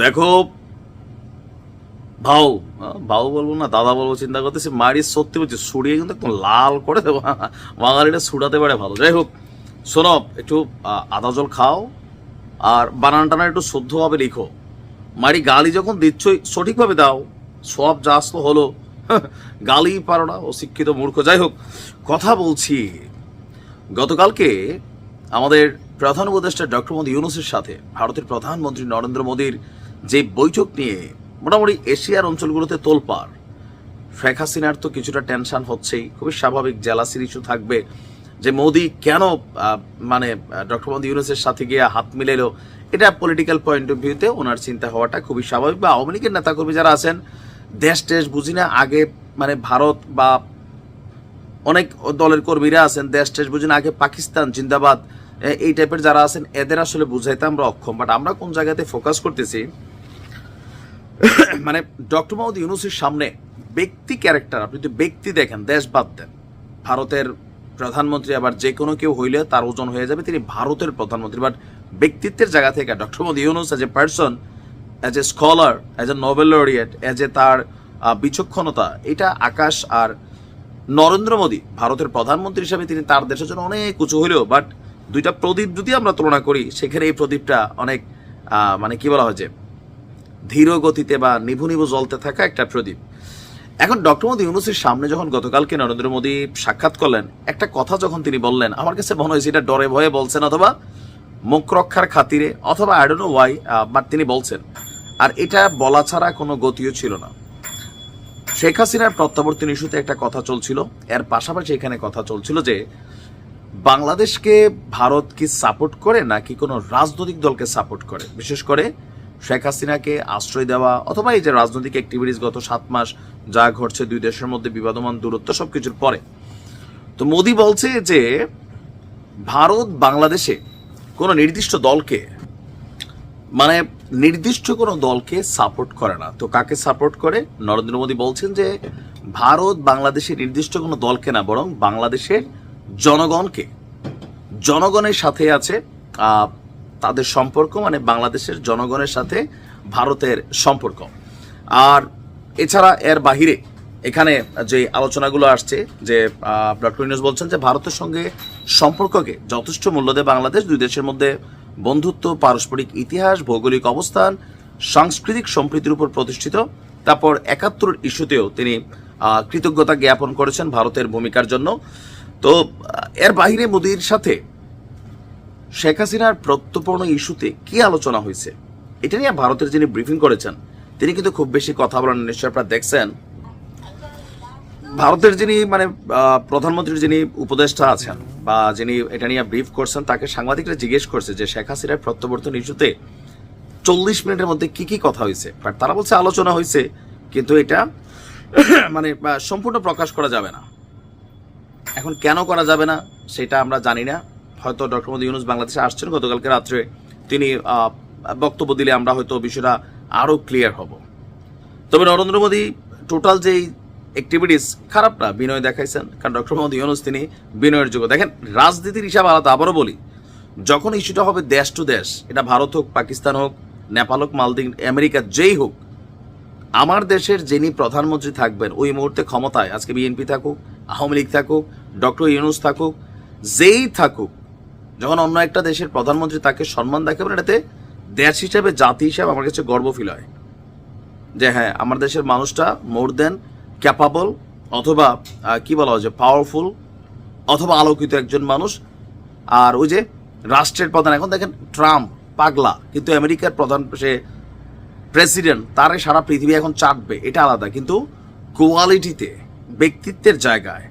দেখো ভাও ভাও বলব না, দাদা বলব, চিন্তা করতেছি মারি সত্যি বলছি, সুড়িয়ে কিন্তু একদম লাল করে দেবো। বাঙালিটা সুড়াতে পারে ভালো। যাই হোক, শোনো, একটু আদা জল খাও, আর বানান টানা একটু শুদ্ধভাবে লিখো। মারি গালি যখন দিচ্ছই, সঠিকভাবে দাও। সব যা আসতো হলো। গালি পারো না ও শিক্ষিত মূর্খ। যাই হোক, কথা বলছি। গতকালকে আমাদের প্রধান উপদেষ্টা ডক্টর মোদী ইউনুসের সাথে, ভারতের প্রধানমন্ত্রী নরেন্দ্র মোদীর যে বৈঠক নিয়ে মোটামুটি এশিয়ার অঞ্চলগুলোতে তোলপাড়। শেখ হাসিনার তো কিছুটা টেনশন হচ্ছেই। খুবই স্বাভাবিক জেলাসির ইস্যু থাকবে যে মোদি কেন মানে ডক্টর মোদী ইউনুসের সাথে গিয়ে হাত মিলেলো এটা পলিটিক্যাল পয়েন্ট অফ ভিউতে ওনার চিন্তা হওয়াটা খুবই স্বাভাবিক। বা আওয়ামী লীগের নেতাকর্মী যারা আছেন, দেশ টেশ বুঝি না, আগে মানে ভারত বা অনেক দলের কর্মীরা আছেন, দেশ টেশ না, আগে পাকিস্তান, জিন্দাবাদ এই টাইপের যারা আছেন, এদের আসলে বুঝাইতে আমরা অক্ষম। বাট আমরা কোন জায়গাতে ফোকাস করতেছি মানে ডক্টর মোহাম্মদ ইউনুসের সামনে ব্যক্তি ক্যারেক্টার, আপনি যদি ব্যক্তি দেখেন, দেশ বাদ দেন, ভারতের প্রধানমন্ত্রী আবার যে কোনো কেউ হইলে তার ওজন হয়ে যাবে, তিনি ভারতের প্রধানমন্ত্রী। বাট ব্যক্তিত্বের জায়গা থেকে doctor Muhammad Yunus as a person as a scholar as a Nobel laureate as a তার বিচক্ষণতা, এটা আকাশ আর নরেন্দ্র মোদী, ভারতের প্রধানমন্ত্রী হিসাবে তিনি তার দেশের জন্য অনেক উঁচু হইলেও বাট দুইটা প্রদীপ যদি আমরা তুলনা করি, সেখানে এই প্রদীপটা অনেক মানে কি বলা হয় যে ধীর গতিতে বা নিভু নিভু জ্বলতে থাকা একটা প্রদীপ। এখন ডক্টর মোদী ইউনুসের সামনে যখন গতকালকে নরেন্দ্র মোদী সাক্ষাৎ করলেন, একটা কথা যখন তিনি বললেন, আমার কাছে মনে হয়েছে এটা ডরে ভয়ে বলছেন অথবা মুখ রক্ষার খাতিরে অথবা I don't know why but তিনি বলছেন। আর এটা বলা ছাড়া কোনো গতিও ছিল না। শেখ হাসিনার প্রত্যাবর্তন ইস্যুতে একটা কথা চলছিল। এর পাশাপাশি এখানে কথা চলছিল যে, বাংলাদেশকে ভারত কি সাপোর্ট করে নাকি কোনো রাজনৈতিক দলকে সাপোর্ট করে? বিশেষ করে শেখ হাসিনাকে আশ্রয় দেওয়া অথবা এই যে রাজনৈতিক অ্যাক্টিভিটিস গত সাত মাস যা ঘটছে দুই দেশের মধ্যে বিবাদমান দূরত্ব সবকিছুর পরে। তো মোদি বলছে যে, ভারত বাংলাদেশে কোনো নির্দিষ্ট দলকে মানে নির্দিষ্ট কোনো দলকে সাপোর্ট করে না। তো কাকে সাপোর্ট করে? নরেন্দ্র মোদী বলছেন যে, ভারত বাংলাদেশের নির্দিষ্ট কোনো দলকে না, বরং বাংলাদেশের জনগণকে, জনগণের সাথে আছে তাদের সম্পর্ক মানে বাংলাদেশের জনগণের সাথে ভারতের সম্পর্ক। আর এছাড়া এর বাহিরে এখানে যে আলোচনাগুলো আসছে, যে ডক্টর ইউনুস বলছেন যে, ভারতের সঙ্গে সম্পর্ককে যথেষ্ট মূল্য দেয় বাংলাদেশ। দুই দেশের মধ্যে বন্ধুত্ব, পারস্পরিক ইতিহাস, ভৌগোলিক অবস্থান, সাংস্কৃতিক সম্প্রীতির উপর প্রতিষ্ঠিত। তারপর একাত্তর ইস্যুতেও তিনি কৃতজ্ঞতা জ্ঞাপন করেছেন ভারতের ভূমিকার জন্য। তো, এর বাহিরে মোদির সাথে শেখ হাসিনার প্রত্যর্পণ ইস্যুতে কি আলোচনা হয়েছে? এটা নিয়ে ভারতের যিনি ব্রিফিং করেছেন, তিনি কিন্তু খুব বেশি কথা বলেন নিশ্চয় আপনারা দেখছেন। ভারতের যিনি মানে প্রধানমন্ত্রীর যিনি উপদেষ্টা আছেন বা যিনি এটা নিয়ে ব্রিফ করছেন, তাকে সাংবাদিকরা জিজ্ঞেস করছে যে শেখ হাসিনার প্রত্যাবর্তন ইস্যুতে চল্লিশ মিনিটের মধ্যে কি কি কথা হয়েছে? বাট তারা বলছে আলোচনা হয়েছে, কিন্তু এটা মানে সম্পূর্ণ প্রকাশ করা যাবে না। এখন কেন করা যাবে না, সেটা আমরা জানি না। হয়তো ডক্টর মোদী ইউনুস বাংলাদেশে আসছেন, গতকালকে রাত্রে তিনি বক্তব্য দিলে আমরা হয়তো বিষয়টা আরও ক্লিয়ার হব। তবে নরেন্দ্র মোদী টোটাল যেই অ্যাক্টিভিটিস খারাপ না, বিনয় দেখাইছেন, কারণ ডক্টর মোদী ইউনুস তিনি বিনয়ের যোগ্য। দেখেন, রাজনীতির হিসাব আলাদা, আবারও বলি, যখন ইস্যুটা হবে দেশ টু দেশ, এটা ভারত হোক, পাকিস্তান হোক, নেপাল হোক, মালদ্বীপ, আমেরিকা, যেই হোক, আমার দেশের যিনি প্রধানমন্ত্রী থাকবেন, ওই মুহূর্তে ক্ষমতায়, আজকে বিএনপি থাকুক, আওয়ামী লীগ থাকুক, ডক্টর ইউনুস থাকুক, যেই থাকুক যখন অন্য একটা দেশের প্রধানমন্ত্রী তাকে সম্মান দেখাবেন এটাতে দেশ হিসাবে, জাতি হিসাবে আমার কাছে গর্ব ফিল হয়। যে হ্যাঁ আমার দেশের মানুষটা মোর দেন ক্যাপাবল অথবা কি বলা হয় যে পাওয়ারফুল অথবা আলোকিত একজন মানুষ। আর ওই যে রাষ্ট্রের প্রধান, এখন দেখেন ট্রাম্প পাগলা, কিন্তু আমেরিকার প্রধান সে প্রেসিডেন্ট, তারে সারা পৃথিবী এখন চাটবে, এটা আলাদা। কিন্তু কোয়ালিটিতে, ব্যক্তিত্বের জায়গায়,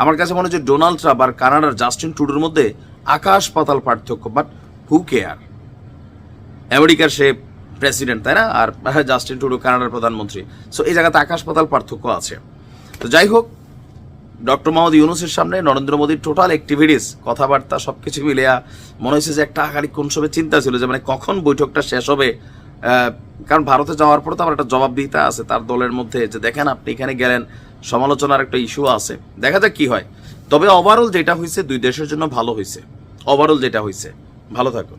আমার কাছে মনে হচ্ছে ডোনাল্ড ট্রাম্প আর কানাডার জাস্টিন টুডোর মধ্যে আকাশ পাতাল পার্থক্য বাট হু কেয়ার আমেরিকার সে প্রেসিডেন্ট তাই না? আর জাস্টিন টুডু কানাডার প্রধানমন্ত্রী। সো এই জায়গাতে আকাশ পাতাল পার্থক্য আছে। তো যাই হোক ডক্টর মোহাম্মদ ইউনুসের সামনে নরেন্দ্র মোদীর টোটাল অ্যাক্টিভিটিস কথাবার্তা, সবকিছু মিলিয়া মনে হয়েছে যে একটা আগাড়ি কোন সময় চিন্তা ছিল যে মানে কখন বৈঠকটা শেষ হবে? কারণ ভারতে যাওয়ার পর তো আমার একটা জবাবদিহিতা আছে তার দলের মধ্যে যে, দেখেন আপনি এখানে গেলেন, সমালোচনার একটা ইস্যু আছে। দেখা যাক কি হয়। তবে ওভারঅল যেটা হয়েছে দুই দেশের জন্য ভালো হয়েছে। ওভারঅল যেটা হয়েছে ভালো থাকুন।